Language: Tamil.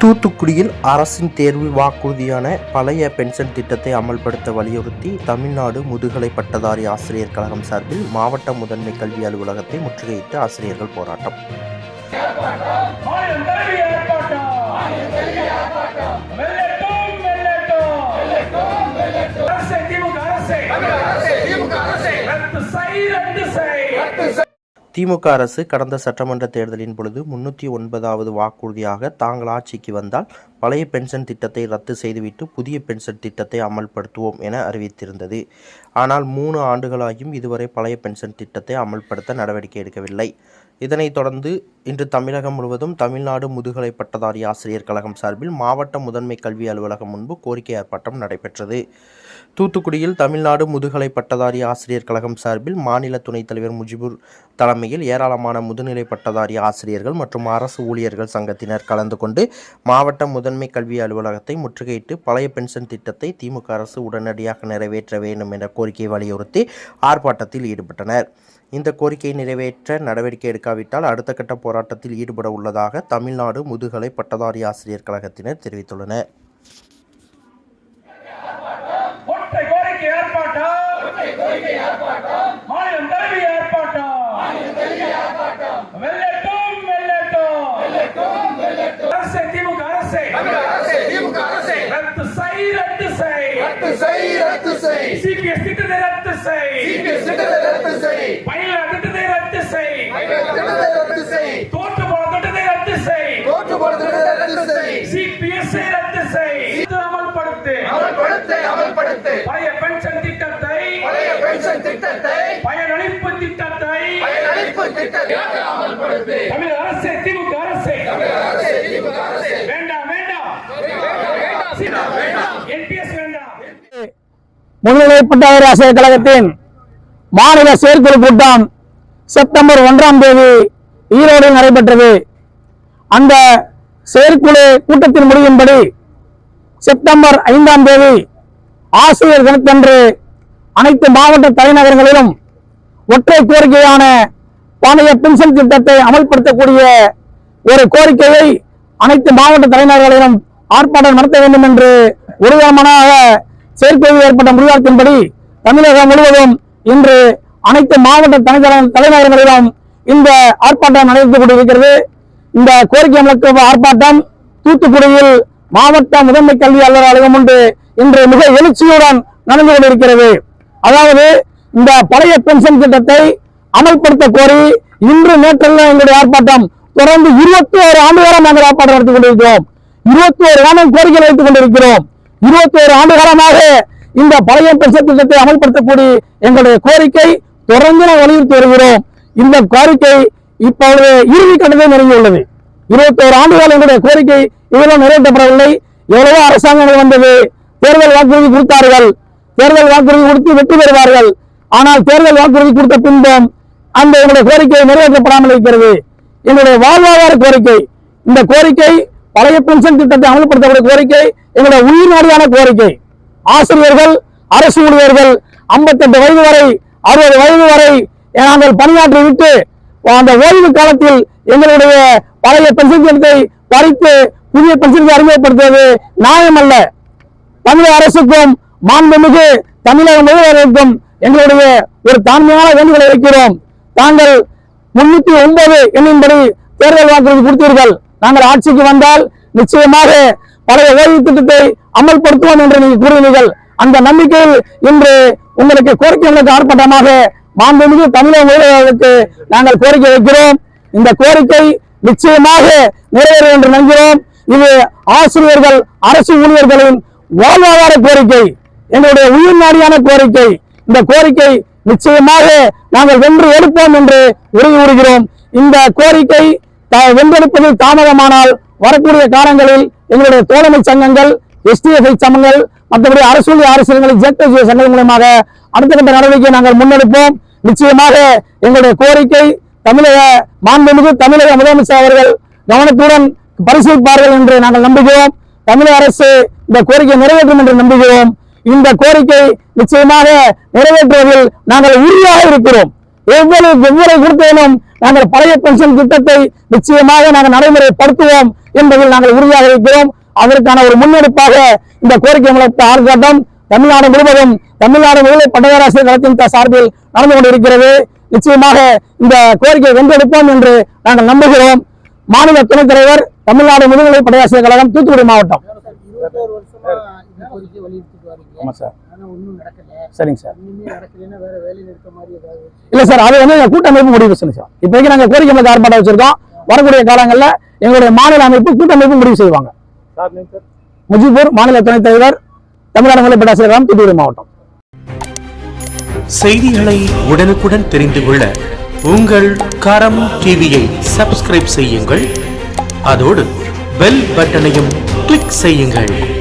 தூத்துக்குடியில் அரசின் தேர்வு வாக்குறுதியான பழைய பென்ஷன் திட்டத்தை அமல்படுத்த வலியுறுத்தி தமிழ்நாடு முதுகலை பட்டதாரி ஆசிரியர் கழகம் சார்பில் மாவட்ட முதன்மை கல்வி அலுவலகத்தை முற்றுகையிட்டு ஆசிரியர்கள் போராட்டம். அரசே திமுக அரசு கடந்த சட்டமன்ற தேர்தலின் பொழுது முன்னூற்றி ஒன்பதாவது வாக்குறுதியாக தாங்கள் ஆட்சிக்கு வந்தால் பழைய பென்ஷன் திட்டத்தை ரத்து செய்துவிட்டு புதிய பென்ஷன் திட்டத்தை அமல்படுத்துவோம் என அறிவித்திருந்தது. ஆனால் மூணு ஆண்டுகளாகியும் இதுவரை பழைய பென்ஷன் திட்டத்தை அமல்படுத்த நடவடிக்கை எடுக்கவில்லை. இதனைத் தொடர்ந்து இன்று தமிழகம் முழுவதும் தமிழ்நாடு முதுகலை பட்டதாரி ஆசிரியர் கழகம் சார்பில் மாவட்ட முதன்மை கல்வி அலுவலகம் முன்பு கோரிக்கை ஆர்ப்பாட்டம் நடைபெற்றது. தூத்துக்குடியில் தமிழ்நாடு முதுகலை பட்டதாரி ஆசிரியர் கழகம் சார்பில் மாநில துணைத் தலைவர் முஜிபுர் தலைமையில் ஏராளமான முதுநிலை பட்டதாரி ஆசிரியர்கள் மற்றும் அரசு ஊழியர்கள் சங்கத்தினர் கலந்து கொண்டு மாவட்ட முதன்மை கல்வி அலுவலகத்தை முற்றுகையிட்டு பழைய பென்ஷன் திட்டத்தை திமுக அரசு உடனடியாக நிறைவேற்ற வேண்டும் என்ற கோரிக்கையை வலியுறுத்தி ஆர்ப்பாட்டத்தில் ஈடுபட்டனர். இந்த கோரிக்கையை நிறைவேற்ற நடவடிக்கை எடுக்காவிட்டால் அடுத்த கட்ட போராட்டத்தில் ஈடுபட உள்ளதாக தமிழ்நாடு முதுகலை பட்டதாரி ஆசிரியர் கழகத்தினர் தெரிவித்துள்ளனர் ஒற்றை கோரிக்கை ஏற்பாட்டம் மாநிலம் தழுவிய ஏற்பாட்டம் வெல்லட்டும் வெல்லட்டும் அரசே திமுக அரசே ரத்து செய் ரத்து செய். சிபிஎஸ் திட்டத்தை ரத்து செய். பயில திட்டத்தை ரத்து செய். தோற்று போன திட்டத்தை ரத்து செய். சிபிஎஸ் ரத்து செய். இது அமல்படுத்து. அமல்படுத்து பழைய பென்ஷன் திட்டத்தை பழைய பென்ஷன் திட்டத்தை பயனளிப்பு திட்டத்தை பயனளிப்பு திட்டத்தை அமல்படுத்து. தமிழக அரசே திமுக அரசே. அரசே திமுக அரசே. வேண்டாம் வேண்டாம். என்பிஎஸ் வேண்டாம். முன்னிலை பட்டதாரி ஆசிரியர் கழகத்தின் மாநில செயற்குழு கூட்டம் செப்டம்பர் ஒன்றாம் தேதி ஈரோடில் நடைபெற்றது. அந்த செயற்குழு கூட்டத்தின் முடியும்படி செப்டம்பர் ஐந்தாம் தேதி ஆசிரியர் தினத்தன்று அனைத்து மாவட்ட தலைநகரங்களிலும் ஒற்றை கோரிக்கையான பானைய பென்ஷன் திட்டத்தை அமல்படுத்தக்கூடிய ஒரு கோரிக்கையை அனைத்து மாவட்ட தலைநகர்களிலும் ஆர்ப்பாட்டம் நடத்த வேண்டும் என்று உறுதியமானாக செயற்குழுவில் ஏற்பட்ட முடிவாக்கின்படி தமிழகம் முழுவதும் இன்று அனைத்து மாவட்ட தலைநகர- தலைநகரங்களிலும் இந்த ஆர்ப்பாட்டம் நடைபெற்றுக் கொண்டிருக்கிறது. இந்த கோரிக்கை அமலுக்கு ஆர்ப்பாட்டம் தூத்துக்குடியில் மாவட்ட முதன்மை கல்வி அலுவலர் அலுவலகம் உண்டு இன்று மிக எழுச்சியுடன் நடந்து கொண்டிருக்கிறது. அதாவது இந்த பழைய பென்ஷன் திட்டத்தை அமல்படுத்த கோரி இன்று நேற்றல்ல எங்களுடைய ஆர்ப்பாட்டம் தொடர்ந்து இருபத்தி ஓரு ஆண்டு காலம் நாங்கள் ஆர்ப்பாட்டம் நடத்தி கொண்டிருக்கிறோம். இருபத்தி ஓரு ஆண்டு கோரிக்கை வைத்துக் கொண்டிருக்கிறோம். இருபத்தோரு ஆண்டுகாலமாக ஆண்டு காலமாக இந்த பழைய பென்ஷன் திட்டத்தை அமல்படுத்தக்கூடிய எங்களுடைய கோரிக்கை தொடர்ந்து நாம் வலியுறுத்தி வருகிறோம். இந்த கோரிக்கை இப்பொழுது இறுதி கட்டத்தை நெருங்கியுள்ளது. இருபத்தோரு ஆண்டுகால எங்களுடைய கோரிக்கை இதெல்லாம் நிறைவேற்றப்படவில்லை. எவ்வளவோ அரசாங்கங்கள் வந்தது. தேர்தல் வாக்குறுதி கொடுத்தார்கள். தேர்தல் வாக்குறுதி கொடுத்து வெற்றி பெறுவார்கள். ஆனால் தேர்தல் வாக்குறுதி கொடுத்த பின்பும் அந்த எங்களுடைய கோரிக்கை நிறைவேற்றப்படாமல் இருக்கிறது. எங்களுடைய வாழ்வாதார கோரிக்கை. இந்த கோரிக்கை பழைய பென்ஷன் திட்டத்தை அமல்படுத்தக்கூடிய கோரிக்கை எங்களுடைய உயிர் நாடியான கோரிக்கை. ஆசிரியர்கள் அரசு ஊழியர்கள் 58 வயது வரை அறுபது வயது வரை நாங்கள் பணியாற்றி விட்டு அந்த ஓய்வு காலத்தில் எங்களுடைய பழைய பென்ஷன் திட்டத்தை பறித்து புதிய பென்ஷன் அறிமுகப்படுத்துவது நியாயம் அல்ல தமிழக அரசுக்கும் மாண்புமிகு தமிழக முதல்வருக்கும் எங்களுடைய ஒரு தாண்மையான வேண்டுகோளை வைக்கிறோம். தாங்கள் முன்னூத்தி ஒன்பது எண்ணின்படி தேர்தல் வாக்குறுதி கொடுத்தீர்கள். நாங்கள் ஆட்சிக்கு வந்தால் நிச்சயமாக பழைய ஓய்வு திட்டத்தை அமல்படுத்துவோம் என்று நீங்கள் கூறினீர்கள் அந்த நம்பிக்கையில் இன்று உங்களுக்கு கோரிக்கைகளுக்கு ஆர்ப்பாட்டமாக மாண்புமிகு தமிழக முதல்வர்களுக்கு நாங்கள் கோரிக்கை வைக்கிறோம். இந்த கோரிக்கை நிச்சயமாக நிறைவேறும் என்று நம்புகிறோம். இது ஆசிரியர்கள் அரசு ஊழியர்களின் வாழ்வாதார கோரிக்கை எங்களுடைய உயிர் நாடியான கோரிக்கை. இந்த கோரிக்கை நிச்சயமாக நாங்கள் வென்று எடுப்போம் என்று உறுதி கூறுகிறோம் இந்த கோரிக்கை த- வென்றெடுப்பதில் தாமதமானால் வரக்கூடிய காலங்களில் எங்களுடைய தோழமை சங்கங்கள் எஸ்டிஎஃப்ஐ சங்கங்கள் மற்றபடி அரசு அரசியல்களை ஜெட் சங்கம் மூலமாக அடுத்த கட்ட நடவடிக்கையை நாங்கள் முன்னெடுப்போம். நிச்சயமாக எங்களுடைய கோரிக்கை தமிழக மாண்புமிகு தமிழக முதலமைச்சர் அவர்கள் கவனத்துடன் பரிசீலிப்பார்கள் என்று நாங்கள் நம்புகிறோம். தமிழக அரசு இந்த கோரிக்கை நிறைவேற்றும் என்று நம்புகிறோம். இந்த கோரிக்கை நிச்சயமாக நிறைவேற்றுவதில் நாங்கள் உறுதியாக இருக்கிறோம். எவ்வளவு எவ்வளவு கொடுத்தேனும் நாங்கள் பழைய பென்ஷன் திட்டத்தை நிச்சயமாக நாங்கள் நடைமுறைப்படுத்துவோம் என்பதில் நாங்கள் உறுதியாக இருக்கிறோம். அதற்கான ஒரு முன்னெடுப்பாக இந்த கோரிக்கை முழக்க ஆர்ப்பாட்டம் தமிழ்நாடு முழுவதும் தமிழ்நாடு முழுவதும் பட்டதாராசிரியர் நலத்தின் சார்பில் நடந்து கொண்டிருக்கிறது. நிச்சயமாக இந்த கோரிக்கையை வென்றெடுப்போம் என்று நாங்கள் நம்புகிறோம். மாநில துணைத் தலைவர் தமிழ்நாடு முதுநிலை படையாசிரியர் கழகம் தூத்துக்குடி மாவட்டம். இருபத்தோரு வருஷமா இந்த கோரிக்கை வலியுறுத்திட்டு வரீங்க. ஆமா சார் சரிங்க சார். இனிமே நடக்கலைன்னா வேற வேலையில இருக்க மாதிரி ஏதாவது இல்ல சார் அது வந்து கூட்டமைப்பு முடிவு செய்யும் சார். இப்போதைக்கு நாங்க கோரிக்கை மலர் ஆர்ப்பாட்டம் வச்சிருக்கோம். வரக்கூடிய காலங்கள்ல எங்களுடைய மாநில அமைப்பு கூட்டமைப்பு முடிவு செய்வாங்க. முஜிபூர் மாநில துணைத் தலைவர் தமிழ்நாடு முல்லை பட்டாசிரியர் கழகம் தூத்துக்குடி மாவட்டம். செய்திகளை உடனுக்குடன் தெரிந்து கொள்ள உங்கள் கரம் டிவியை சப்ஸ்கிரைப் செய்யுங்கள். அதோடு பெல் பட்டனையும் கிளிக் செய்யுங்கள்.